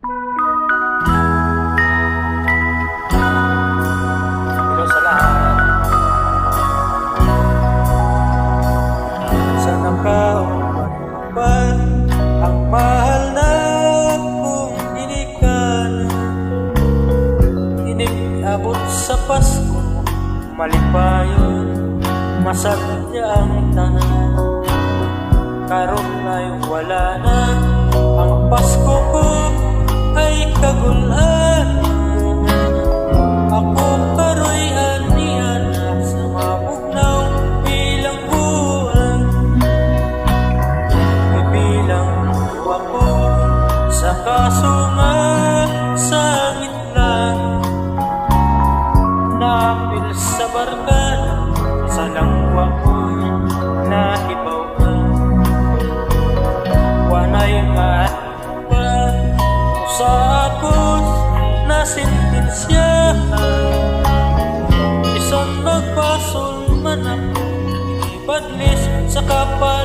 Hello sa lahat. Kauman ang mahal na kong inikan. Inigabot sa Pasko, malipayon, masadya ang tanan. Karon ay wala na, ang Pasko ko ay kagulan Ako karoy at niyanak sa mabugnaw bilang buwan. Ibilang ako sa kasuman sa gitna. Napil sa sa langit. Sapos na sintensya Isang nagpasul man ako Ibadlis sa kapal.